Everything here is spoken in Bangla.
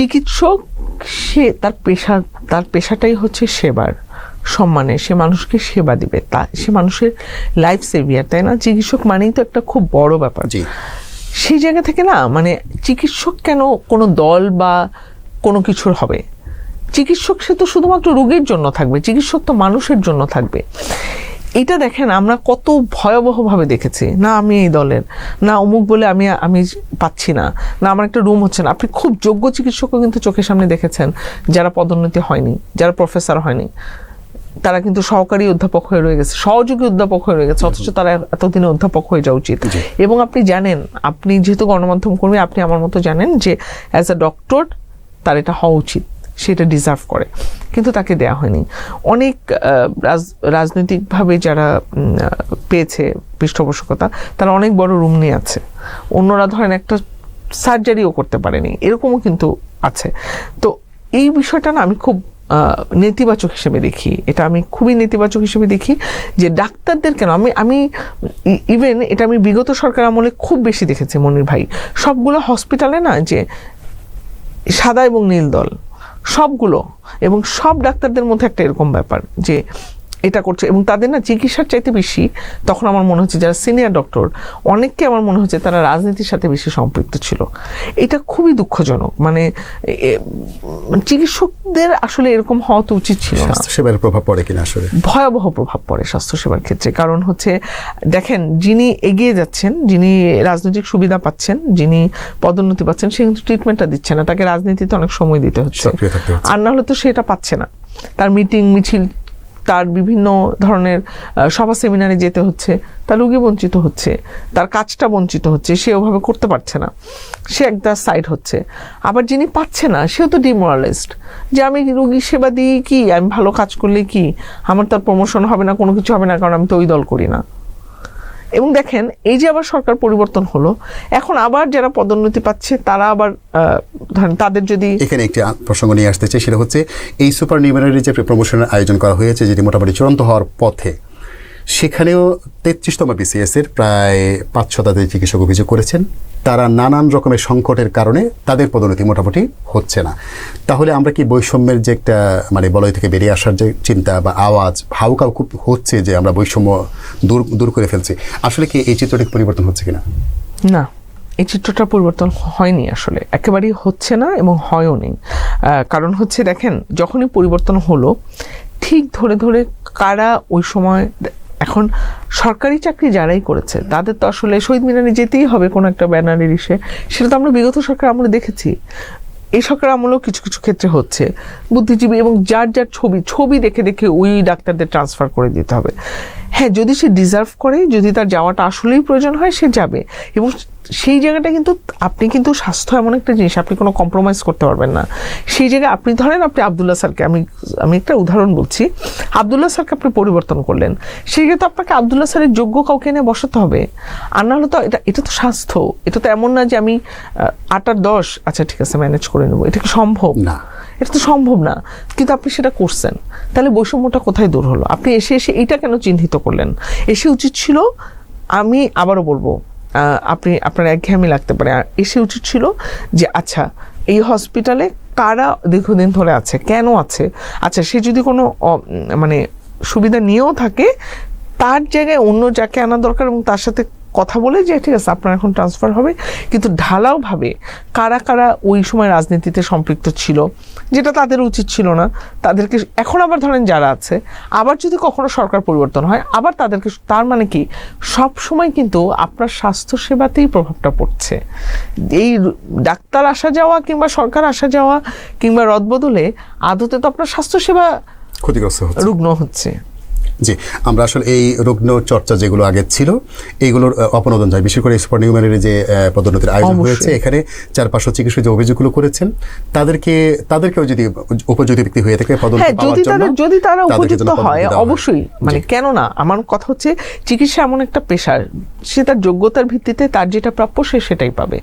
চিকিৎসক সে তার পেশা তার পেশাটাই হচ্ছে সেবার সম্মানে। সে মানুষকে সেবা দিবে। তা সে মানুষের লাইফ সেভিয়ার তাই না? চিকিৎসক মানেই তো একটা খুব বড় ব্যাপার। জি। সেই জায়গা থেকে না মানে চিকিৎসক কেন কোনো দল বা কোনো কিছুর হবে? চিকিৎসক সে তো শুধুমাত্র রোগীর জন্য থাকবে চিকিৎসক তো মানুষের জন্য থাকবে। এটা দেখেন আমরা কত ভয়াবহভাবে দেখেছি। না আমি এই দলের না অমুক বলে আমি আমি পাচ্ছি না না আমার একটা রুম হচ্ছে না। আপনি খুব যোগ্য চিকিৎসকও কিন্তু চোখের সামনে দেখেছেন যারা পদোন্নতি হয়নি যারা প্রফেসর হয়নি। তারা কিন্তু সহকারী অধ্যাপক হয়ে রয়ে গেছে সহযোগী অধ্যাপক হয়ে রয়ে গেছে অথচ তারা এতদিনে অধ্যাপক হয়ে যাওয়া উচিত। এবং আপনি জানেন আপনি যেহেতু গণমাধ্যম কর্মী আপনি আমার মতো জানেন যে অ্যাজ আ ডক্টর তার এটা হওয়া উচিত সেটা ডিজার্ভ করে। কিন্তু তাকে দেয়া হয়নি। অনেক রাজ- রাজনৈতিকভাবে যারা পেয়েছে পৃষ্ঠপোষকতা, তারা অনেক বড় রুম নিয়ে আছে। অন্যরা ধরেন একটা সার্জারিও করতে পারেনি। এরকমও কিন্তু আছে। তো এই বিষয়টা না আমি খুব নেতিবাচক হিসেবে দেখি। এটা আমি খুবই নেতিবাচক হিসেবে দেখি যে ডাক্তারদের কেন? আমি আমি ইভেন এটা আমি বিগত সরকার আমলে খুব বেশি দেখেছি মনির ভাই। সবগুলো হসপিটালে না যে সাদা এবং নীল দল। সবগুলো এবং সব ডাক্তারদের মধ্যে একটা এরকম ব্যাপার যে এটা করছে এবং তাদের না চিকিৎসার চাইতে বেশি তখন আমার মনে হচ্ছে যারা সিনিয়র ডক্টর অনেককে আমার মনে হচ্ছে তারা রাজনীতির সাথে বেশি সম্পৃক্ত ছিল। এটা খুবই দুঃখজনক। মানে এ- চিকিৎসকদের আসলে এরকম হওয়া তো উচিত ছিল স্বাস্থ্যসেবার প্রভাব পড়ে কিনা আসলে? ভয়াবহ প্রভাব পড়ে স্বাস্থ্যসেবার ক্ষেত্রে। কারণ হচ্ছে দেখেন যিনি এগিয়ে যাচ্ছেন যিনি রাজনৈতিক সুবিধা পাচ্ছেন যিনি পদোন্নতি পাচ্ছেন সে কিন্তু ট্রিটমেন্টটা দিচ্ছে না। তাকে রাজনীতিতে অনেক সময় দিতে হচ্ছে। আর না হলে তো সেটা পাচ্ছে না। তার মিটিং মিছিল তার বিভিন্ন ধরনের সভা সেমিনারে যেতে হচ্ছে, তার রুগী বঞ্চিত হচ্ছে, তার কাজটা বঞ্চিত হচ্ছে, সে ওভাবে করতে পারছে না, সে একটা সাইড হচ্ছে। আবার যিনি পাচ্ছে না, সেও তো ডিমোরালাইজড যে আমি রুগী সেবা দিই কি, আমি ভালো কাজ করলে কি, আমার তার প্রমোশন হবে না, কোনো কিছু হবে না, কারণ আমি তো ওই দল করি না। এবং দেখেন, এই যে আবার সরকার পরিবর্তন হলো, এখন আবার যারা পদোন্নতি পাচ্ছে, তারা আবার ধরেন তাদের যদি এখানে একটি প্রসঙ্গ নিয়ে আসতে চাই, সেটা হচ্ছে এই সুপার নিউমারি যে প্রমোশনের আয়োজন করা হয়েছে, যেটি মোটামুটি চূড়ান্ত হওয়ার পথে সেখানেও তেত্রিশতম বিসিএস এর প্রায় পাঁচ শতাধিক চিকিৎসক অভিযোগ করেছেন। তারা নানান রকমের সংকটের কারণে তাদের পদোন্নতি মোটামুটি হচ্ছে না। তাহলে আমরা কি বৈষম্যের যে একটা মানে বলয় থেকে বেরিয়ে আসার যে চিন্তা বা আওয়াজ হাউকাউ খুব হচ্ছে যে আমরা বৈষম্য দূর দূর করে ফেলছি? আসলে কি এই চিত্রটি পরিবর্তন হচ্ছে কিনা? না এই চিত্রটা পরিবর্তন হয়নি আসলে। একেবারেই হচ্ছে না এবং হয়ও নি আহ, কারণ হচ্ছে দেখেন যখনই পরিবর্তন হলো ঠিক ধরে ধরে কারা ওই সময় এখন সরকারি চাকরি যারাই করেছে, তাদের তো আসলে শহীদ মিনারে যেতেই হবে কোনো একটা ব্যানারের ইসে সেটা তো আমরা বিগত সরকার আমরা দেখেছি। এই সরকার আমলেও কিছু কিছু ক্ষেত্রে হচ্ছে। বুদ্ধিজীবী এবং যার যার ছবি ছবি দেখে দেখে ওই ডাক্তারদের ট্রান্সফার করে দিতে হবে। হ্যাঁ যদি সে ডিজার্ভ করে, যদি তার যাওয়াটা আসলেই প্রয়োজন হয়, সে যাবে। এবং সেই জায়গাটা কিন্তু আপনি কিন্তু স্বাস্থ্য এমন একটা জিনিস আপনি কোনো কম্প্রোমাইজ করতে পারবেন না। সেই জায়গায় আপনি ধরেন আপনি আবদুল্লাহ স্যারকে আমি আমি একটা উদাহরণ বলছি। আবদুল্লাহ স্যারকে আপনি পরিবর্তন করলেন। সেই তো আপনাকে আবদুল্লাহ স্যারের যোগ্য কাউকে এনে বসাতে হবে। আর নাহলে তো এটা এটা তো স্বাস্থ্য। এটা তো এমন না যে আমি আট আর দশ আচ্ছা ঠিক আছে ম্যানেজ করে নেব। এটা কি সম্ভব? না। এটা তো সম্ভব না। কিন্তু আপনি সেটা করছেন। তাহলে বৈষম্যটা কোথায় দূর হলো? আপনি এসে এসে এইটা কেন চিহ্নিত করলেন? এসে উচিত ছিল আমি আবারও বলব আপনি, আপনার একঘেয়ামি লাগতে পারে। আর এসে উচিত ছিল যে আচ্ছা এই হসপিটালে কারা দীর্ঘদিন ধরে আছে? কেন আছে? আচ্ছা সে যদি কোনো মানে সুবিধা নিয়েও থাকে, তার জায়গায় অন্য যাকে আনা দরকার এবং তার সাথে কথা বলে যে ঠিক আছে আপনার এখন ট্রান্সফার হবে। কিন্তু ঢালাওভাবে কারা কারা ওই সময় রাজনীতিতে সম্পৃক্ত ছিল যেটা তাদের উচিত ছিল না তাদেরকে এখন আবার ধরেন যারা আছে আবার যদি কখনো সরকার পরিবর্তন হয় আবার তাদেরকে তার মানে কি সব সময় কিন্তু আপনার স্বাস্থ্য সেবাতেই প্রভাবটা পড়ছে। এই ডাক্তার আসা যাওয়া কিংবা সরকার আসা যাওয়া কিংবা রদবদলে আদতে তো আপনার স্বাস্থ্যসেবা ক্ষতিগ্রস্ত হচ্ছে। রুগ্ন হচ্ছে। জি আমরা আসলে এই রুগ্ন চর্চা যেগুলো আগে ছিল এইগুলোর অপনোদন চাই। বিশেষ করে সুপার নিউম্যানের যে পদোন্নতির আয়োজন হয়েছে এখানে চার পাঁচশো চিকিৎসক যে অভিযোগগুলো করেছেন তাদেরকে তাদেরকেও যদি উপযোগী ব্যক্তি হয়ে থাকে পদোন্নতি হ্যাঁ যদি তারা যদি তারা উপযুক্ত হয় অবশ্যই। মানে কেন না? আমার কথা হচ্ছে চিকিৎসা এমন একটা পেশা সে তার যোগ্যতার ভিত্তিতে তার যেটা প্রাপ্য সে সেটাই পাবে।